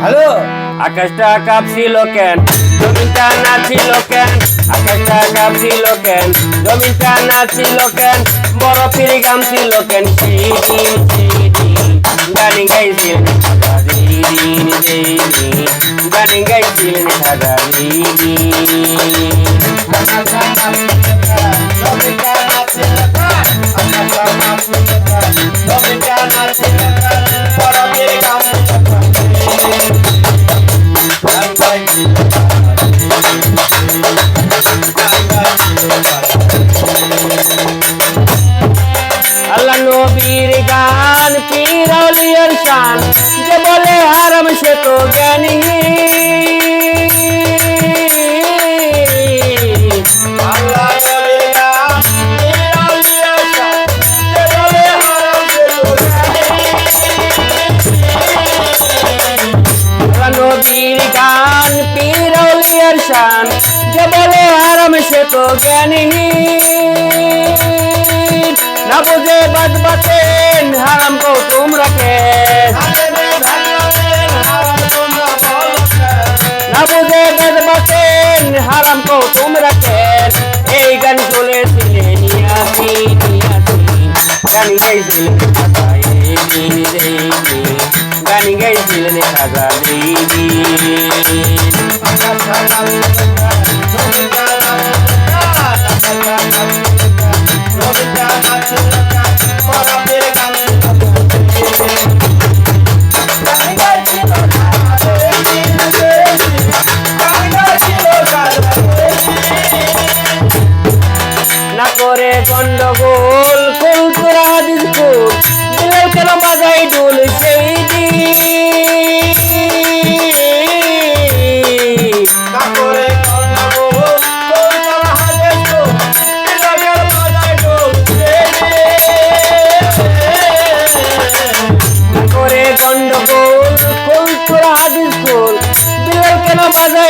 Hello? আকাশটা কাঁপছিল কেন? জমিটা নাছিল কেন? আকাশটা কাঁপছিল কেন? জমিটা নাছিল কেন? বরফের গাম ছিল কেন? গানি দিন গানি গাইছিলেন জ্ঞানী নবীর গান পিরলিয়ার শান, যে বলে হারাম সে তো জ্ঞানী না। বুঝে বাদ বাতেন হারাম কে গান গাইছিলেন খাজা এই দিন এই দিন গান গাইছিলেন খাজা এই দিন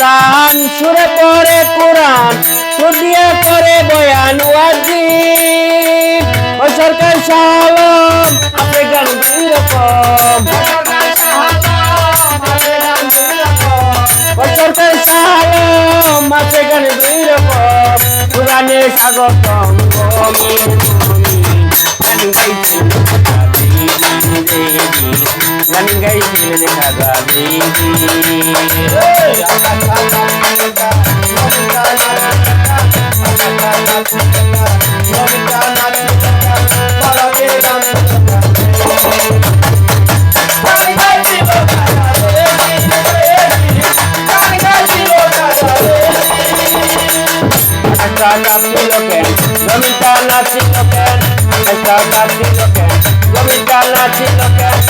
দান, সুরে পরে কোরআন, সুদিয়া করে বয়ান ওয়াজি ও সরকার সালম আপনি গান দুই রকম। স্বাগতম গমিন গমিন গান গাইছিলেন গান গাইছিলেন খাজা দেবী Esta nació que, Lomita nació que, Esta nació que, Lomita nació que.